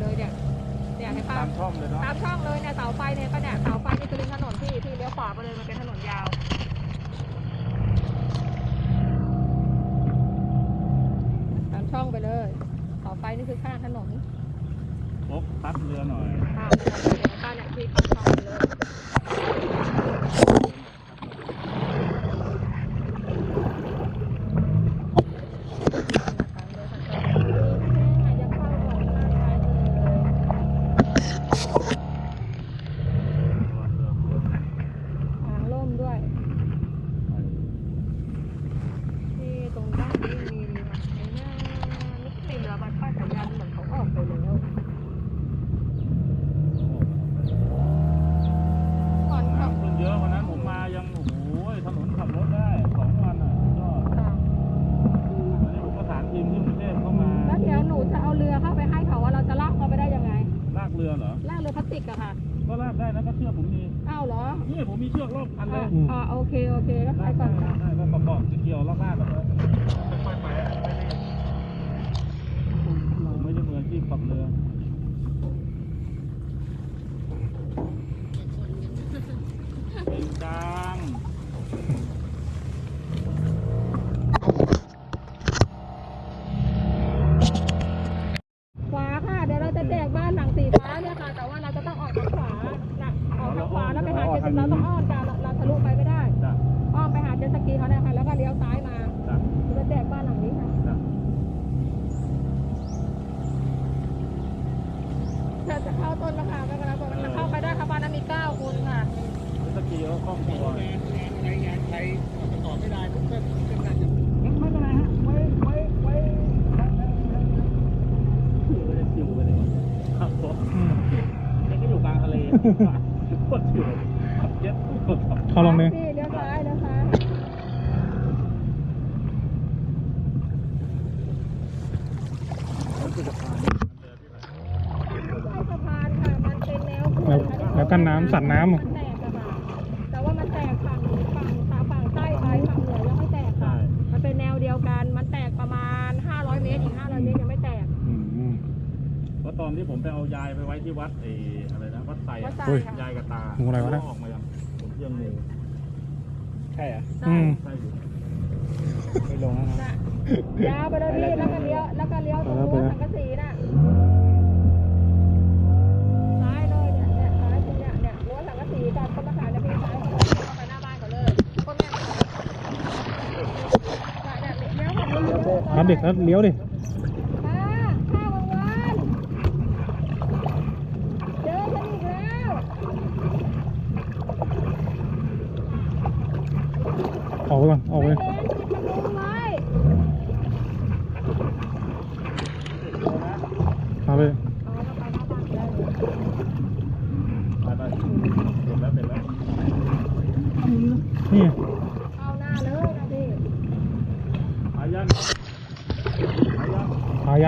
เลยเนี่ยเนี่ยให้นปะตามช่องเลยเนาะตามช่องเลยเนี่ยเสาไฟเนี่ยก็เนี่ยเสาไฟนี่คือริถนนที่ที่เลี้ยวขวาไปเลยมันเป็นถนนยาวตามช่องไปเลยเสาไฟนี่คือข้างถนนพกพักเรือหน่อยป้าเนี่ยพี่ตามช่องไปเลย อพลาสติกอะค่ะก็ลากได้นะก็เชือกผมมีอ้าวเหรอนี่ผมมีเชือกรอบคันเลอ่ายอ่าโอเคโอเคก็ไปลากก่ได้อนลากได้ก็ประกอบเกี่ยวลากได้แบบนั้นค่อยๆไปอะไม่ได้ผมไม่ได้มืออาชีพขับเรือจริงจัง ขวาค่ะ เดี๋ยวเราจะแจกบ้านหลังสีฟ้าเนี่ยค่ะ แต่ว่าเราจะต้องออกทางขวาน่ะออกทางขวาแล้วไปหาเจสเราต้องอ้อมจ้ะเราเราทะลุไปไม่ได้ จ้ะ อ้อมไปหาเจตสกีเขาเนี่ยค่ะ แล้วก็เลี้ยวซ้ายมา จ้ะ เราจะแจกบ้านหลังนี้ค่ะ จ้ะ ถ้าจะเข้าต้นมะขามก็แล้วแต่มันจะเข้าไปได้ค่ะบ้านนั้นมีเก้าคนค่ะ ส กีแล้วคล่องตัวงานงานในงานใครประกอบไม่ได้กเส้นเส้นได้จะไม่เป็นไรฮะไว้ไว้ไว้อยู่ไปเลยจิวไปเลยครับผมนี่ก็อยู่กลางทะเลโคตรชิวขับเจ็ตกดขับเข้าลงเลยเลี้ยวซ้ายเลี้ยวซ้ายใต้สะพานค่ะแล้วนแล้วกันน้ำสัตว์น้ำ ที่วัดเอออะไรนะวัดไซวัดไซอุ้ย ค่ะยายกับตางูอะไรวะเนี่ย ออกมายังผมเยี่ยมงูใช่อะอืมใช่อยู่ไม่ลงแล้วนะน่ะยาวไปเลยพี่แล้วก็เลี้ยวแล้วก็เลี้ยวตรงรั้วสังกะสีน่ะซ้ายเลยเนี่ยเนี่ยซ้ายตรงเนี่ยเนี่ยรั้วสังกะสีกับต้นมะขามเนี่ยพี่ซ้ายเข้าไปหน้าบ้านเขาเลยคนเนี่ยเนี่ยเนี่ยเลี้ยวเข้ามาเลี้ยวเข้ามารับเด็กแล้วเลี้ยวดิ ป้าข้าวกลางวันเจอฉันอีกแล้ว ออกไปก่อน ออกไป ไม่เห็นปิดประตูไว้ พาไป เอาแล้วไปหน้าบ้านได้เลย ไปไปเสร็จแล้วเสร็จแล้ว นี่ เข้าหน้าเลยนะพี่ อายันอายัน พายันดิพาย อันนี้เป็นบันไดบ้านเขา เราเข้าตรงไหนเข้านี่ได้ไหม นี่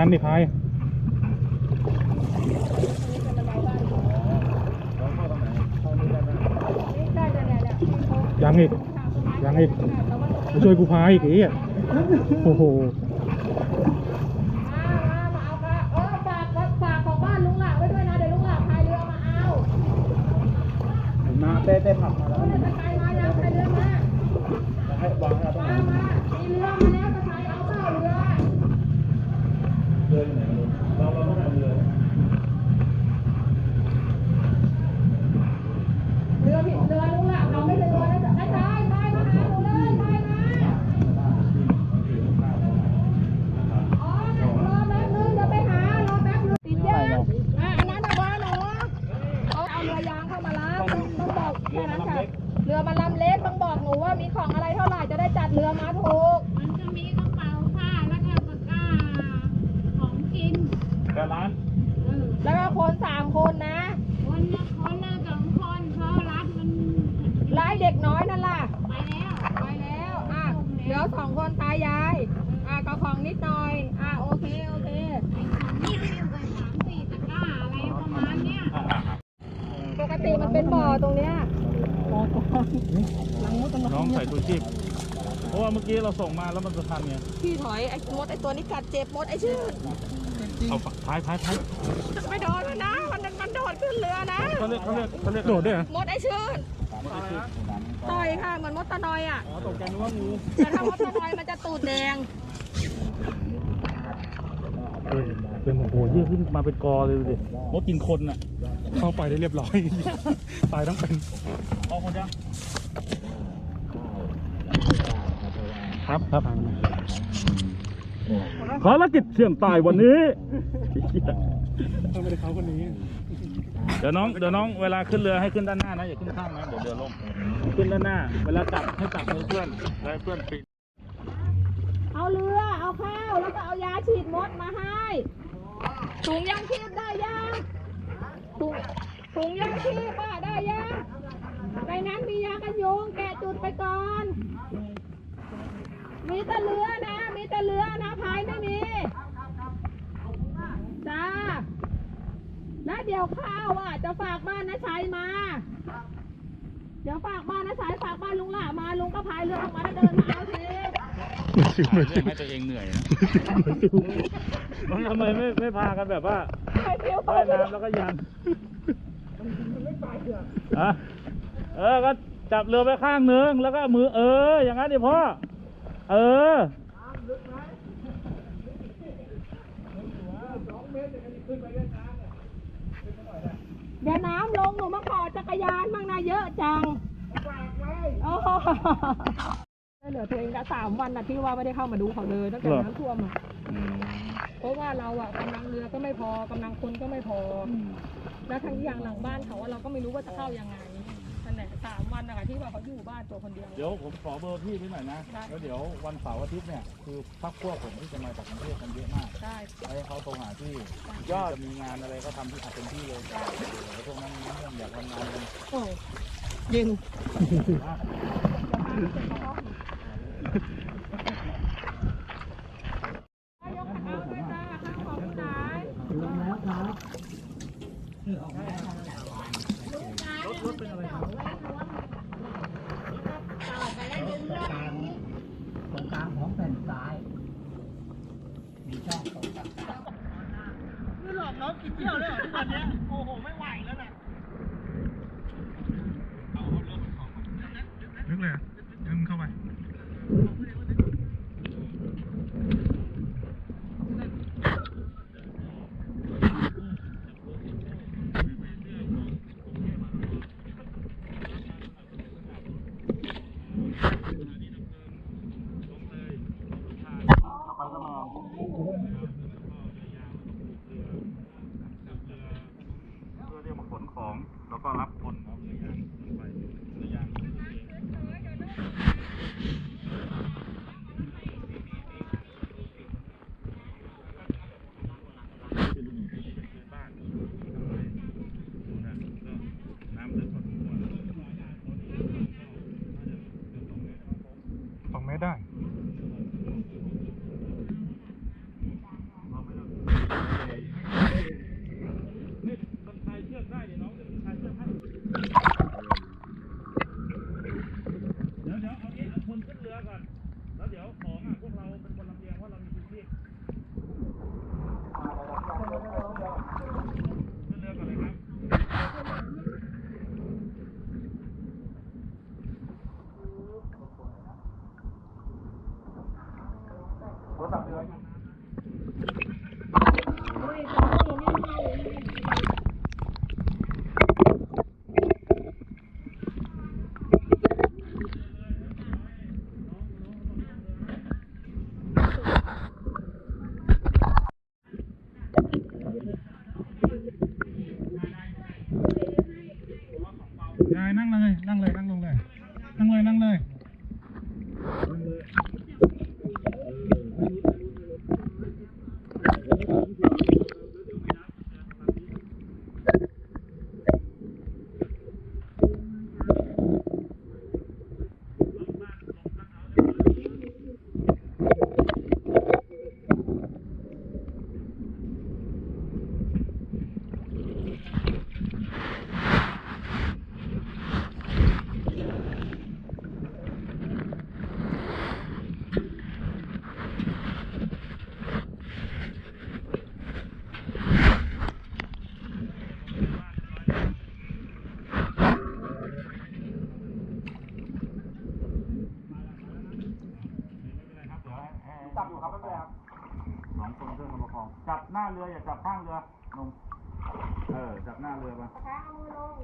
ได้เนี่ยเนี่ยเนี่ยที่เขายังอีกยังอีกแต่ว่ามาช่วยกูพายอีกไอ้เหี้ยโอ้โหมามามาเอาค่ะเออฝาก แล้วก็คนสามคนนะ คนละคนละสองคนเพราะรัฐมันไล่เด็กน้อยนั่นล่ะ ไปแล้ว ไปแล้วอะเดี๋ยวสองคนตายาย อะก็ของนิดหน่อย อะโอเคโอเคนี่เรียกว่าสามสี่ตะกร้าอะไรประมาณเนี้ยปกติมันเป็นบ่อตรงเนี้ยน้องใส่ชูชีพเพราะว่าเมื่อกี้เราส่งมาแล้วมันจะทันไงพี่ถอยไอ้มดไอ้ตัวนี้กัดเจ็บมดไอ้ชื่น เอาพายพายพายไม่โดนแล้วนะ มันมันโดดขึ้นเรือนะ เขาเรียกเขาเรียกเขาเรียกโดดด้วยเหรอมดไอ้ชื่นมดไอชื่อต่อยค่ะ เหมือนมดตะนอยอะ อ๋อตกใจนึกว่างูแต่ถ้ามดตะนอยมันจะตูดแดงเป็นเป็นโอ้โหโอ้โหเยี่ยขึ้นมาเป็นกอเลยดูดิมดกินคนอะ เข้าไปได้เรียบร้อย ตายทั้งเป็นเอาคนจ้ะครับครับ ภารกิจเสี่ยงตายวันนี้ถ้าไม่ได้เขาคนนี้ เดี๋ยวน้องเดี๋ยวน้องเวลาขึ้นเรือให้ขึ้นด้านหน้านะอย่าขึ้นข้างนะเดี๋ยวเรือล่มขึ้นด้านหน้า เวลาจับให้จับมือเพื่อนแล้วให้เพื่อนปีนเอาเรือ เอาข้าว แล้วก็เอายาฉีดมดมาให้ถุงยางชีพได้ยังถุงถุงยางชีพอะได้ยัง ในนั้นมียากันยุงแกะจุดไปก่อน มีแต่เรือนะ มีแต่เรือนะพายไม่มี จ้า แล้ว เดี๋ยวข้าวอะ จะฝากบ้านนะชัยมา เดี๋ยวฝากบ้านนะชัยฝากบ้านลุงหล่ามาลุงก็พายเรือออกมาแล้วเดินเท้าสิเหมือนซิวเหมือนซิวให้ตัวเองเหนื่อยนะเหมือนซิวทำไมไม่ไม่พากันแบบว่าไปเที่ยวไปว่ายน้ำแล้วก็ยันอะเออก็จับเรือไปข้างนึงแล้วก็มือเออ อย่างนั้นดิพ่อ เออเดี๋ ยวน้ำลงหนูมาขอจักรยานบ้างนะเยอะจังโอ้โหเหลือตัวเองก็สามวันนะที่ว่าไม่ได้เข้ามาดูเขาเลยตั้งแต่เหรอน้ำท่วมอะเพราะว่าเราอะกำลังเรือก็ไม่พอกำลังคนก็ไม่พออแล้วทั้งอย่างหลังบ้านเขาอะเราก็ไม่รู้ว่าจะเข้ายังไง นั่นแหละสามวันนะคะที่ว่าเขาอยู่บ้านตัวคนเดียว เดี๋ยวผมขอเบอร์พี่นิดหน่อยนะ ได้ แล้วเดี๋ยววันเสาร์อาทิตย์เนี่ยคือพักพวกผมที่จะมาจากกรุงเทพกันเยอะมากได้ให้เขาโทรหาพี่ยอดจะมีงานอะไรก็ทำที่อัดเต็มที่เลยแล้วพวกนั้นมีเรื่องอยากทำงานกันโอ้ยิงย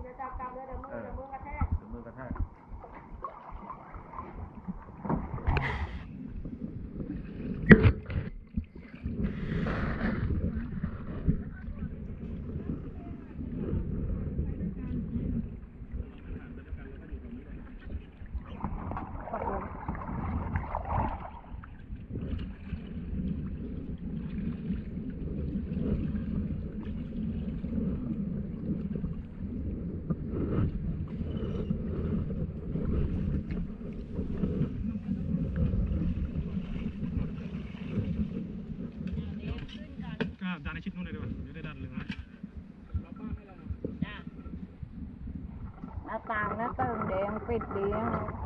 จะจักลับเลยเดี๋ยวมึงเดี๋ยวมึงกรท बैठे हैं।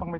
ต้องไป